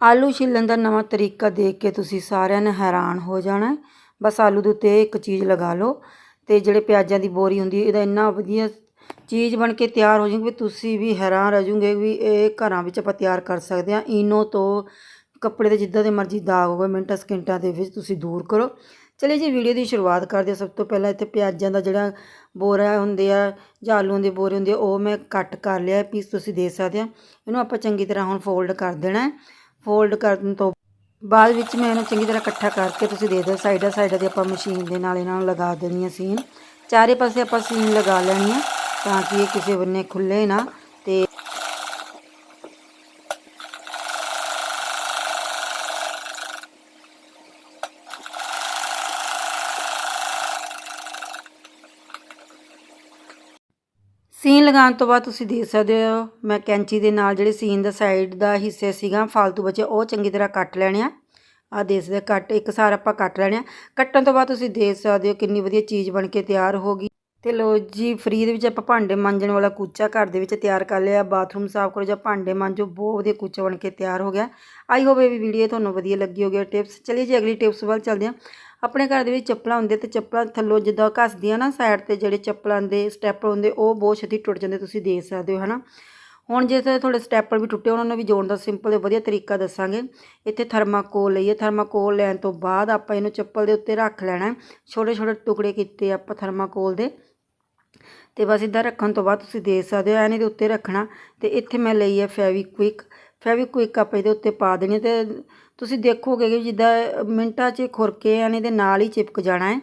ਆਲੂ ਛਿੱਲਣ ਦਾ ਨਵਾਂ ਤਰੀਕਾ ਦੇਖ ਕੇ ਤੁਸੀਂ ਸਾਰਿਆਂ ਨੇ ਹੈਰਾਨ ਹੋ ਜਾਣਾ ਬਸ ਆਲੂ ਦੇ ਉੱਤੇ ਇੱਕ ਚੀਜ਼ ਲਗਾ ਲਓ ਤੇ ਜਿਹੜੇ ਪਿਆਜ਼ਾਂ ਦੀ ਬੋਰੀ ਹੁੰਦੀ ਇਹਦਾ ਇੰਨਾ ਵਧੀਆ ਚੀਜ਼ ਬਣ ਕੇ ਤਿਆਰ ਹੋ ਜਾਊਗੀ ਵੀ ਤੁਸੀਂ ਵੀ ਹੈਰਾਨ ਰਹਿ ਜਾਓਗੇ ਵੀ ਇਹ ਘਰਾਂ ਵਿੱਚ ਆਪਾਂ ਤਿਆਰ ਕਰ ਸਕਦੇ ਹਾਂ। ਇਨੋ ਤੋਂ ਕੱਪੜੇ ਦੇ ਜਿੱਦਾਂ ਦੇ ਮਰਜ਼ੀ ਦਾਗ ਹੋਵੇ, ਮਿੰਟਾਂ ਸਕਿੰਟਾਂ ਦੇ ਵਿੱਚ ਤੁਸੀਂ ਦੂਰ ਕਰੋ। ਚਲਿਏ ਜੀ, ਵੀਡੀਓ ਦੀ ਸ਼ੁਰੂਆਤ ਕਰਦੇ ਹਾਂ। ਸਭ ਤੋਂ ਪਹਿਲਾਂ ਇੱਥੇ ਪਿਆਜ਼ਾਂ ਦਾ ਜਿਹੜਾ ਬੋਰਾ ਹੁੰਦੇ ਆ ਜਾਂ ਆਲੂਆਂ ਦੇ ਬੋਰੇ ਹੁੰਦੇ ਆ, ਉਹ ਮੈਂ ਕੱਟ ਕਰ ਲਿਆ। ਪੀਸ ਤੁਸੀਂ ਦੇ ਸਕਦੇ ਆ ਇਹਨੂੰ ਆਪਾਂ ਚੰਗੀ ਤਰ੍ਹਾਂ ਹੁਣ ਫੋਲਡ ਕਰ ਦੇਣਾ ਹੈ। ਫੋਲਡ ਕਰਨ ਤੋਂ ਬਾਅਦ ਵਿੱਚ ਮੈਂ ਇਹਨੂੰ ਚੰਗੀ ਤਰ੍ਹਾਂ ਇਕੱਠਾ ਕਰਕੇ ਤੁਸੀਂ ਦੇ ਦਿਓ ਸਾਈਡਾਂ ਸਾਈਡਾਂ 'ਤੇ ਆਪਾਂ ਮਸ਼ੀਨ ਦੇ ਨਾਲ ਇਹਨਾਂ ਨੂੰ ਲਗਾ ਦੇਣੀ ਆ ਸੀਨ ਚਾਰੇ ਪਾਸੇ ਆਪਾਂ ਸੀਨ ਲਗਾ ਲੈਣੀ ਹੈ ਤਾਂ ਕਿ ਇਹ ਕਿਸੇ ਬੰਨੇ ਖੁੱਲੇ ਨਾ ਤੇ ਸੀਨ ਲਗਾਉਣ ਤੋਂ ਬਾਅਦ ਤੁਸੀਂ ਦੇਖ ਸਕਦੇ ਹੋ, ਮੈਂ ਕੈਂਚੀ ਦੇ ਨਾਲ ਜਿਹੜੇ ਸੀਨ ਦਾ ਸਾਈਡ ਦਾ ਹਿੱਸੇ ਸੀਗਾ ਫालतू ਬਚੇ, ਉਹ ਚੰਗੀ ਤਰ੍ਹਾਂ ਕੱਟ ਲੈਣੇ ਆ। ਆ ਦੇਖ ਸਕਦੇ ਕੱਟ, ਇੱਕ ਸਾਰ ਆਪਾਂ ਕੱਟ ਲੈਣੇ ਆ। ਕੱਟਣ ਤੋਂ ਬਾਅਦ ਤੁਸੀਂ ਦੇਖ ਸਕਦੇ ਹੋ ਕਿੰਨੀ ਵਧੀਆ ਚੀਜ਼ ਬਣ ਕੇ ਤਿਆਰ ਹੋ ਗਈ। ਤੇ ਜੀ ਫਰੀ ਦੇ ਵਿੱਚ ਆਪਾਂ ਭਾਂਡੇ ਮਾਂਜਣ ਵਾਲਾ ਕੂਚਾ ਘਰ ਦੇ ਵਿੱਚ ਤਿਆਰ ਕਰ ਲਿਆ। ਬਾਥਰੂਮ ਸਾਫ਼ ਕਰੋ ਜਾਂ ਭਾਂਡੇ ਮਾਂਜੋ, ਬਹੁਤ ਵਧੀਆ ਕੂਚਾ ਬਣ ਕੇ ਤਿਆਰ ਹੋ ਗਿਆ। ਆਈ ਹੋਪ ਇਹ ਵੀਡੀਓ ਤੁਹਾਨੂੰ ਵਧੀਆ ਲੱਗੀ ਹੋਗੀ ਟਿਪਸ ਚਲਿਏ ਜੀ, ਅਗਲੀ ਟਿਪਸ ਵੱਲ ਚੱਲਦੇ ਹਾਂ। ਆਪਣੇ ਘਰ ਦੇ ਵਿੱਚ ਚੱਪਲਾਂ ਹੁੰਦੀਆਂ ਤੇ ਚੱਪਲਾਂ ਥੱਲੋਂ ਜਿੱਦਾਂ ਘਸਦੀਆਂ ਨਾ ਸਾਈਡ ਤੇ ਜਿਹੜੇ ਚੱਪਲਾਂ ਦੇ ਸਟੈਪਲ ਹੁੰਦੇ, ਉਹ ਬਹੁਤ ਛੇਤੀ ਟੁੱਟ ਜਾਂਦੇ, ਤੁਸੀਂ ਦੇਖ ਸਕਦੇ ਹੋ, ਹਨਾ? ਹੁਣ ਜੇ ਤੁਹਾਡੇ ਸਟੈਪਲ ਵੀ ਟੁੱਟੇ ਉਹਨਾਂ ਨੂੰ ਵੀ ਜੋੜਨ ਦਾ ਸਿੰਪਲ ਤੇ ਵਧੀਆ ਤਰੀਕਾ ਦੱਸਾਂਗੇ। ਇੱਥੇ ਥਰਮਾਕੋਲ ਲਈਏ ਥਰਮਾਕੋਲ ਲੈਣ ਤੋਂ ਬਾਅਦ ਆਪਾਂ ਇਹਨੂੰ ਚੱਪਲ ਦੇ ਉੱਤੇ ਰੱਖ ਲੈਣਾ ਛੋਟੇ ਛੋਟੇ ਟੁਕੜੇ ਕੀਤੇ ਆਪਾਂ ਥਰਮਾਕੋਲ ਦੇ। ਤੇ ਬਸ ਇਦਾਂ ਰੱਖਣ ਤੋਂ ਬਾਅਦ ਤੁਸੀਂ ਦੇਖ ਸਕਦੇ ਹੋ ਇਹਨੇ ਦੇ ਉੱਤੇ ਰੱਖਣਾ। ਤੇ ਇੱਥੇ ਮੈਂ ਲਈ ਹੈ ਫੈਵੀਕਵਿਕ ਫੈਵੀਕਵਿਕ ਆਪਾਂ ਇਹਦੇ ਉੱਤੇ ਪਾ ਦੇਣੀ ਤੇ ਤੁਸੀਂ ਦੇਖੋਗੇ ਕਿ ਜਿੱਦਾਂ ਮਿੰਟਾਂ 'ਚ ਖੁਰਕੇ ਇਹਨੇ ਦੇ ਨਾਲ ਹੀ ਚਿਪਕ ਜਾਣਾ ਹੈ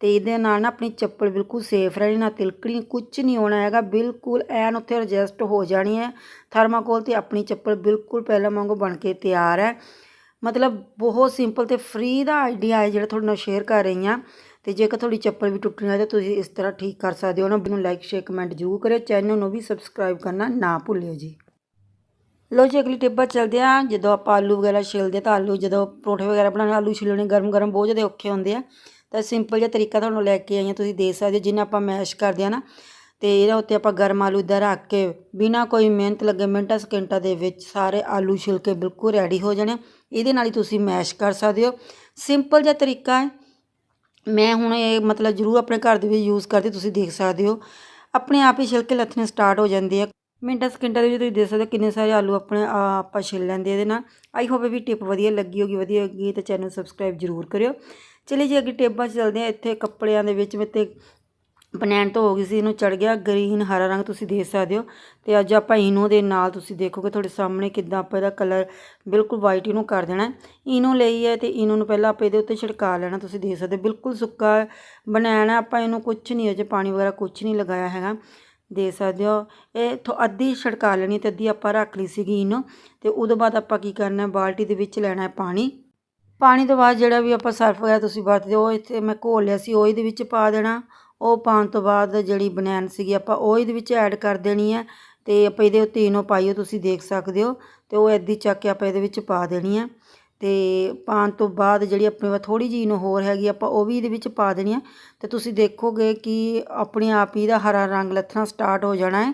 ਤੇ ਇਹਦੇ ਨਾਲ ਨਾ ਆਪਣੀ ਚੱਪਲ ਬਿਲਕੁਲ ਸੇਫ ਰਹਿਣੀ, ਨਾ ਤਿਲਕਣੀ ਕੁਝ ਨਹੀਂ ਹੋਣਾ ਹੈਗਾ। ਬਿਲਕੁਲ ਐਨ ਉੱਥੇ ਐਡਜਸਟ ਹੋ ਜਾਣੀ ਹੈ ਥਰਮਾਕੋਲ ਤੇ ਆਪਣੀ ਚੱਪਲ ਬਿਲਕੁਲ ਪਹਿਲਾਂ ਵਾਂਗੂ ਬਣ ਕੇ ਤਿਆਰ ਹੈ ਮਤਲਬ ਬਹੁਤ ਸਿੰਪਲ ਤੇ ਫ੍ਰੀ ਦਾ ਆਈਡੀਆ ਹੈ ਜਿਹੜਾ ਤੁਹਾਡੇ ਨਾਲ ਸ਼ੇਅਰ ਕਰ ਰਹੀ ਹਾਂ ਤੇ ਜੇਕਰ ਤੁਹਾਡੀ ਚੱਪਲ ਵੀ ਟੁੱਟਣੀ ਹੈ ਤਾਂ ਤੁਸੀਂ ਇਸ ਤਰ੍ਹਾਂ ਠੀਕ ਕਰ ਸਕਦੇ ਹੋ। ਨਾ ਮੈਨੂੰ ਲਾਈਕ ਸ਼ੇਅਰ ਕਮੈਂਟ ਜ਼ਰੂਰ ਕਰਿਓ। ਚੈਨਲ ਨੂੰ ਵੀ ਸਬਸਕ੍ਰਾਈਬ ਕਰਨਾ ਨਾ ਭੁੱਲਿਓ ਜੀ। ਲੋ ਜੀ, ਅਗਲੀ ਟਿੱਬਾ ਚੱਲਦੇ ਆ। ਜਦੋਂ ਆਪਾਂ ਆਲੂ ਵਗੈਰਾ ਛਿਲਦੇ ਤਾਂ ਆਲੂ ਜਦੋਂ ਪਰੌਂਠੇ ਵਗੈਰਾ ਬਣਾਉਣੇ ਆਲੂ ਛਿਲਣੇ ਗਰਮ ਗਰਮ ਬਹੁਤ ਜ਼ਿਆਦਾ ਔਖੇ ਹੁੰਦੇ ਆ। ਤਾਂ ਸਿੰਪਲ ਜਿਹਾ ਤਰੀਕਾ ਤੁਹਾਨੂੰ ਲੈ ਕੇ ਆਈਆਂ ਤੁਸੀਂ ਦੇਖ ਸਕਦੇ ਹੋ ਜਿੰਨਾ ਆਪਾਂ ਮੈਸ਼ ਕਰਦੇ ਆ ਨਾ, ਤੇ ਇਹਦੇ ਉੱਤੇ ਆਪਾਂ ਗਰਮ ਆਲੂ ਇੱਦਾਂ ਰੱਖ ਕੇ ਬਿਨਾ ਕੋਈ ਮਿਹਨਤ ਲੱਗੇ ਮਿੰਟਾਂ ਸਕਿੰਟਾਂ ਦੇ ਵਿੱਚ ਸਾਰੇ ਆਲੂ ਛਿਲ ਕੇ ਬਿਲਕੁਲ ਰੈਡੀ ਹੋ ਜਾਣੇ ਇਹਦੇ ਨਾਲ ਹੀ ਤੁਸੀਂ ਮੈਸ਼ ਕਰ ਸਕਦੇ ਹੋ। ਸਿੰਪਲ ਜਿਹਾ ਤਰੀਕਾ ਹੈ। ਮੈਂ ਹੁਣ ਇਹ ਮਤਲਬ ਜ਼ਰੂਰ ਆਪਣੇ ਘਰ ਦੇ ਵਿੱਚ ਯੂਜ਼ ਕਰਦੀ, ਤੁਸੀਂ ਦੇਖ ਸਕਦੇ ਹੋ। ਆਪਣੇ ਆਪ ਹੀ ਛਿਲਕੇ ਲੱਥਣੇ ਸਟਾਰਟ ਹੋ ਜਾਂਦੇ ਆ। ਮਿੰਟਾਂ ਸਕਿੰਟਾਂ ਦੇ ਵਿੱਚ ਤੁਸੀਂ ਦੇਖ ਸਕਦੇ ਹੋ ਕਿੰਨੇ ਸਾਰੇ ਆਲੂ ਆਪਣੇ ਆਪਾਂ ਛਿਲ ਲੈਂਦੇ ਇਹਦੇ ਨਾਲ। ਆਈ ਹੋਪ ਵੀ ਟਿਪ ਵਧੀਆ ਲੱਗੀ ਹੋਗੀ ਵਧੀਆ ਲੱਗੀ ਤਾਂ ਚੈਨਲ ਸਬਸਕ੍ਰਾਈਬ ਜ਼ਰੂਰ ਕਰਿਓ। ਚਲਿਏ ਜੀ ਅੱਗੇ ਟੇਬਾਂ 'ਚ ਚੱਲਦੇ ਆ ਇੱਥੇ ਕੱਪੜਿਆਂ ਦੇ ਵਿੱਚ ਮੇਤੇ ਬਨੈਣ ਤੋਂ ਹੋ ਗਈ ਸੀ, ਇਹਨੂੰ ਚੜ ਗਿਆ, ਗ੍ਰੀਨ ਹਰਾ ਰੰਗ ਤੁਸੀਂ ਦੇਖ ਸਕਦੇ ਹੋ। ਤੇ ਅੱਜ ਆਪਾਂ ਇਨੋ ਦੇ ਨਾਲ ਤੁਸੀਂ ਦੇਖੋਗੇ, ਤੁਹਾਡੇ ਸਾਹਮਣੇ ਕਿੱਦਾਂ ਆਪਾਂ ਇਹਦਾ ਕਲਰ ਬਿਲਕੁਲ ਵਾਈਟ ਇਹਨੂੰ ਕਰ ਦੇਣਾ। ਇਨੋ ਲਈ ਹੈ ਤੇ ਇਨੋ ਨੂੰ ਪਹਿਲਾਂ ਆਪਾਂ ਇਹਦੇ ਉੱਤੇ ਛਿੜਕਾ ਲੈਣਾ, ਤੁਸੀਂ ਦੇਖ ਸਕਦੇ ਬਿਲਕੁਲ ਸੁੱਕਾ ਬਣਾਣਾ ਆਪਾਂ ਇਹਨੂੰ ਕੁਝ ਨਹੀਂ, ਅਜੇ ਪਾਣੀ ਵਗੈਰਾ ਕੁਝ ਨਹੀਂ ਲਗਾਇਆ ਹੈਗਾ। ਦੇ ਸਕਦੇ ਹੋ, ਇਹ ਥੋ ਅੱਧੀ ਛਿੜਕਾ ਲੈਣੀ ਤੇ ਅੱਧੀ ਆਪਾਂ ਰੱਖ ਲਈ ਸੀਗੀ ਇਨੋ ਤੇ ਉਦੋਂ ਬਾਅਦ ਆਪਾਂ ਕੀ ਕਰਨਾ ਬਾਲਟੀ ਦੇ ਵਿੱਚ ਲੈਣਾ ਹੈ ਪਾਣੀ। ਪਾਣੀ ਤੋਂ ਬਾਅਦ ਜਿਹੜਾ ਵੀ ਆਪਾਂ ਸਰਫ ਵਗੈਰਾ ਤੁਸੀਂ ਵਰਤਦੇ ਹੋ ਇੱਥੇ ਮੈਂ ਘੋਲ ਲਿਆ ਸੀ, ਉਹ ਇਹਦੇ ਵਿੱਚ ਪਾ ਦੇਣਾ। ਉਹ ਪਾਉਣ ਤੋਂ ਬਾਅਦ ਜਿਹੜੀ ਬਨੈਨ ਸੀਗੀ ਆਪਾਂ ਉਹ ਇਹਦੇ ਵਿੱਚ ਐਡ ਕਰ ਦੇਣੀ ਹੈ ਤੇ ਆਪਾਂ ਇਹਦੇ ਉੱਤੇ ਇਨੋ ਪਾਈਓ, ਤੁਸੀਂ ਦੇਖ ਸਕਦੇ ਹੋ ਤੇ ਉਹ ਐਦੀ ਚੱਕ ਕੇ ਆਪਾਂ ਇਹਦੇ ਵਿੱਚ ਪਾ ਦੇਣੀ ਹੈ ਤੇ ਪਾਉਣ ਤੋਂ ਬਾਅਦ ਜਿਹੜੀ ਆਪਣੇ ਵਾ ਥੋੜੀ ਜਿਹੀ ਨੂੰ ਹੋਰ ਹੈਗੀ ਆਪਾਂ ਉਹ ਵੀ ਇਹਦੇ ਵਿੱਚ ਪਾ ਦੇਣੀ ਹੈ ਤੇ ਤੁਸੀਂ ਦੇਖੋਗੇ ਕਿ ਆਪਣੇ ਆਪ ਹੀ ਦਾ ਹਰਾ ਰੰਗ ਲੱਥਣਾ ਸਟਾਰਟ ਹੋ ਜਾਣਾ ਹੈ।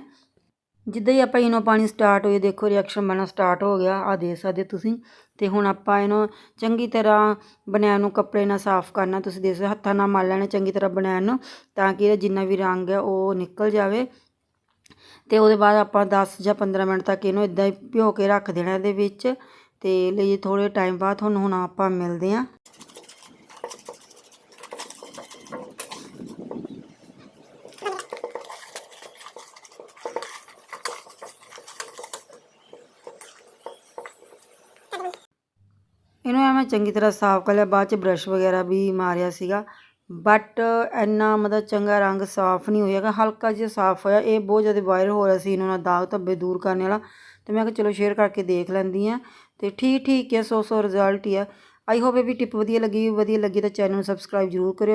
ਜਿੱਦਾਂ ਹੀ ਆਪਾਂ ਇਨੋ ਪਾਣੀ ਸਟਾਰਟ ਹੋਏ ਦੇਖੋ ਰਿਐਕਸ਼ਨ ਬਣਨਾ ਸਟਾਰਟ ਹੋ ਗਿਆ ਆ ਦੇ ਸਕਦੇ ਤੁਸੀਂ। ਤੇ ਹੁਣ ਆਪਾਂ ਇਹਨੂੰ ਚੰਗੀ ਤਰ੍ਹਾਂ ਬਨੈਣ ਨੂੰ ਕੱਪੜੇ ਨਾਲ ਸਾਫ਼ ਕਰਨਾ, ਤੁਸੀਂ ਦੇ ਸਕਦੇ ਹੱਥਾਂ ਨਾਲ ਮਲ ਲੈਣਾ ਚੰਗੀ ਤਰ੍ਹਾਂ ਬਨੈਣ ਨੂੰ, ਤਾਂ ਕਿ ਇਹਦਾ ਜਿੰਨਾ ਵੀ ਰੰਗ ਹੈ ਉਹ ਨਿਕਲ ਜਾਵੇ। ਤੇ ਉਹਦੇ ਬਾਅਦ ਆਪਾਂ 10 ਜਾਂ 15 ਮਿੰਟ ਤੱਕ ਇਹਨੂੰ ਇਦਾਂ ਹੀ ਭਿਓ ਕੇ ਰੱਖ ਦੇਣਾ ਇਹਦੇ ਵਿੱਚ, ਤੇ ਲਈ ਥੋੜੇ ਟਾਈਮ ਬਾਅਦ ਤੁਹਾਨੂੰ ਹੁਣ ਆਪਾਂ ਮਿਲਦੇ ਆਂ ਇਹਨੂੰ ਐਵੇਂ ਚੰਗੀ ਤਰ੍ਹਾਂ ਸਾਫ਼ ਕਰ ਲਿਆ, ਬਾਅਦ ਚ ਬ੍ਰਸ਼ ਵਗੈਰਾ ਵੀ ਮਾਰਿਆ ਸੀਗਾ। ਬਟ ਇੰਨਾ ਮਤਲਬ ਚੰਗਾ ਰੰਗ ਸਾਫ਼ ਨਹੀਂ ਹੋਇਆਗਾ ਹਲਕਾ ਜਿਹਾ ਸਾਫ਼ ਹੋਇਆ। ਇਹ ਬਹੁਤ ਜ਼ਿਆਦਾ ਵਾਇਰਲ ਹੋ ਰਿਹਾ ਸੀ ਇਹਨਾਂ ਨਾਲ ਦਾਗ ਧੱਬੇ ਦੂਰ ਕਰਨ ਵਾਲਾ। ਤੇ ਮੈਂ ਕਿਹਾ ਚਲੋ ਸ਼ੇਅਰ ਕਰਕੇ ਦੇਖ ਲੈਂਦੀ ਆ ਤੇ ਠੀਕ ਠੀਕ ਹੈ ਸੋ ਸੋ ਰਿਜ਼ਲਟ ਹੀ ਆ। ਆਈ ਹੋਪ ਇਹ ਵੀ ਟਿਪ ਵਧੀਆ ਲੱਗੀ ਵਧੀਆ ਲੱਗੀ ਤਾਂ ਚੈਨਲ ਨੂੰ ਸਬਸਕ੍ਰਾਈਬ ਜ਼ਰੂਰ ਕਰਿਓ।